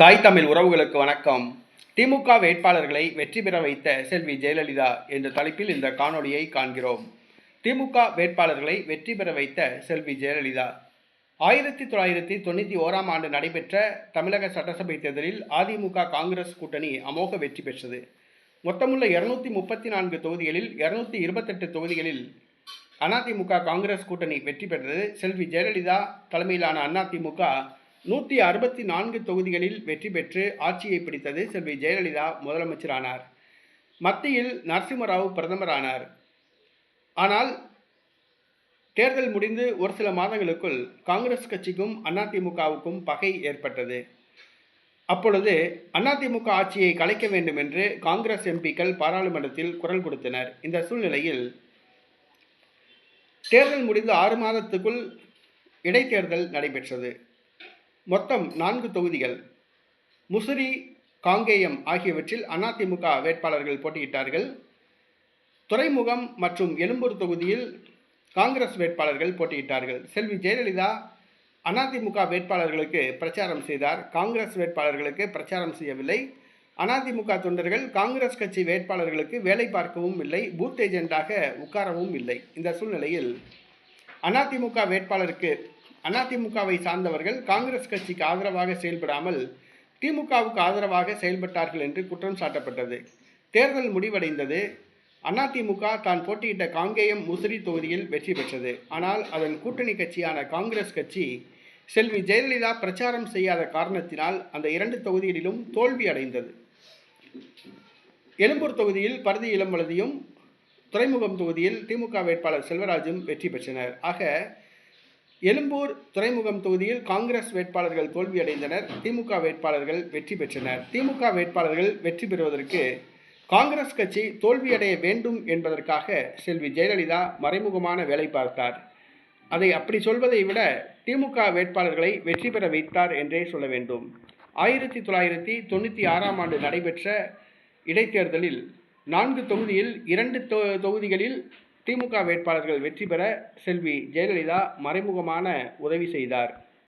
தாய் தமிழ் உறவுகளுக்கு வணக்கம். திமுக வேட்பாளர்களை வெற்றி பெற வைத்த செல்வி ஜெயலலிதா என்ற தலைப்பில் இந்த காணொளியை காண்கிறோம். திமுக வேட்பாளர்களை வெற்றி பெற வைத்த செல்வி ஜெயலலிதா. ஆயிரத்தி தொள்ளாயிரத்தி தொண்ணூற்றி ஓராம் ஆண்டு நடைபெற்ற தமிழக சட்டசபை தேர்தலில் அதிமுக காங்கிரஸ் கூட்டணி அமோக வெற்றி பெற்றது. மொத்தமுள்ள இருநூத்தி முப்பத்தி நான்கு தொகுதிகளில் இருநூத்தி இருபத்தெட்டு தொகுதிகளில் அதிமுக காங்கிரஸ் கூட்டணி வெற்றி பெற்றது. செல்வி ஜெயலலிதா தலைமையிலான அதிமுக நூற்றி அறுபத்தி நான்கு தொகுதிகளில் வெற்றி பெற்று ஆட்சியை பிடித்தது செல்வி ஜெயலலிதா முதலமைச்சரானார். மத்தியில் நரசிம்மராவ் பிரதமரானார். ஆனால் தேர்தல் முடிந்து ஒரு சில மாதங்களுக்குள் காங்கிரஸ் கட்சிக்கும் அதிமுகவுக்கும் பகை ஏற்பட்டது. அப்பொழுது அதிமுக ஆட்சியை கலைக்க வேண்டும் என்று காங்கிரஸ் எம்பிக்கள் பாராளுமன்றத்தில் குரல் கொடுத்தனர். இந்த சூழ்நிலையில் தேர்தல் முடிந்து ஆறு மாதத்துக்குள் இடைத்தேர்தல் நடைபெற்றது. மொத்தம் நான்கு தொகுதிகள். முசிறி காங்கேயம் ஆகியவற்றில் அதிமுக வேட்பாளர்கள் போட்டியிட்டார்கள். துறைமுகம் மற்றும் எழும்பூர் தொகுதியில் காங்கிரஸ் வேட்பாளர்கள் போட்டியிட்டார்கள். செல்வி ஜெயலலிதா அதிமுக வேட்பாளர்களுக்கு பிரச்சாரம் செய்தார். காங்கிரஸ் வேட்பாளர்களுக்கு பிரச்சாரம் செய்யவில்லை. அதிமுக தொண்டர்கள் காங்கிரஸ் கட்சி வேட்பாளர்களுக்கு வேலை பார்க்கவும் இல்லை. பூத் ஏஜெண்டாக உட்காரவும் இல்லை. இந்த சூழ்நிலையில் அதிமுக வேட்பாளருக்கு அதிமுகவை சார்ந்தவர்கள் காங்கிரஸ் கட்சிக்கு ஆதரவாக செயல்படாமல் திமுகவுக்கு ஆதரவாக செயல்பட்டார்கள் என்று குற்றம் சாட்டப்பட்டது. தேர்தல் முடிவடைந்தது. அதிமுக தான் போட்டியிட்ட காங்கேயம் முசிறி தொகுதியில் வெற்றி பெற்றது. ஆனால் அதன் கூட்டணி கட்சியான காங்கிரஸ் கட்சி செல்வி ஜெயலலிதா பிரச்சாரம் செய்யாத காரணத்தினால் அந்த இரண்டு தொகுதிகளிலும் தோல்வி அடைந்தது. எழும்பூர் தொகுதியில் பருதி இளம்பலதியும் துறைமுகம் தொகுதியில் திமுக வேட்பாளர் செல்வராஜும் வெற்றி பெற்றனர். ஆக எழும்பூர் துறைமுகம் தொகுதியில் காங்கிரஸ் வேட்பாளர்கள் தோல்வியடைந்தனர். திமுக வேட்பாளர்கள் வெற்றி பெற்றனர். திமுக வேட்பாளர்கள் வெற்றி பெறுவதற்கு காங்கிரஸ் கட்சி தோல்வியடைய வேண்டும் என்பதற்காக செல்வி ஜெயலலிதா மறைமுகமான வேலை பார்த்தார். அதை அப்படி சொல்வதை விட திமுக வேட்பாளர்களை வெற்றி பெற வைத்தார் என்றே சொல்ல வேண்டும். ஆயிரத்தி தொள்ளாயிரத்தி தொண்ணூற்றி ஆறாம் ஆண்டு நடைபெற்ற இடைத்தேர்தலில் நான்கு தொகுதியில் இரண்டு தொ தொகுதிகளில் திமுக வேட்பாளர்கள் வெற்றி பெற செல்வி ஜெயலலிதா மறைமுகமான உதவி செய்தார்.